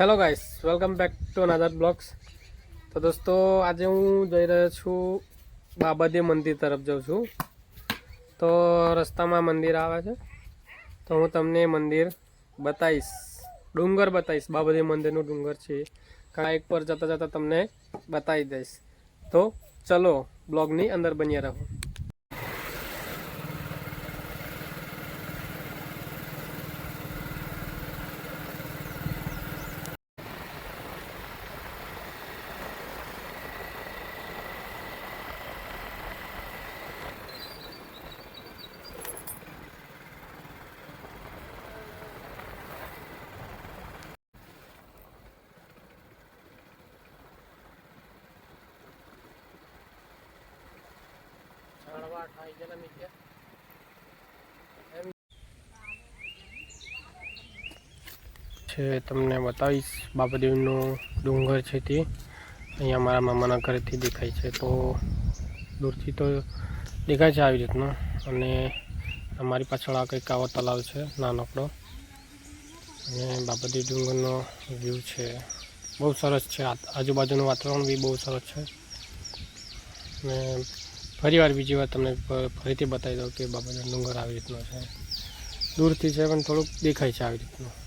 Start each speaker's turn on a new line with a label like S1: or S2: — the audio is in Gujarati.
S1: Hello guys welcome back to another blogs તો દોસ્તો, આજે હું જઈ રહ્યો છું બાબાદી મંદિર તરફ જાઉં છું. તો રસ્તામાં મંદિર આવે છે. તો હું તમને મંદિર બતાવીશ. ડુંગર બતાવીશ. બાબાદી મંદિરનું ડુંગર છે. કાંઈક પર જતાં જતાં તમને બતાવી દઈશ. તો ચલો બ્લોગની અંદર બન્યા રહો. ગયેલા છે, તમને બતાવીશ. બાબાદેવનો ડુંગર છે તે. અહીંયા મારા મામાના ઘરેથી દેખાય છે. તો દૂરથી તો દેખાય છે આવી રીતનો. અને અમારી પાછળ આ કંઈક આવો તલાવ છે, નાનકડો. અને બાબાદેવ ડુંગરનો વ્યૂ છે. બહુ સરસ છે. આજુબાજુનું વાતાવરણ બી બહુ સરસ છે. અને ફરી વાર બીજી વાર તમને ફરીથી બતાવી દઉં કે બાબાનો ડુંગર આવી રીતનો છે. દૂરથી છે પણ થોડુંક દેખાય છે આવી રીતનું.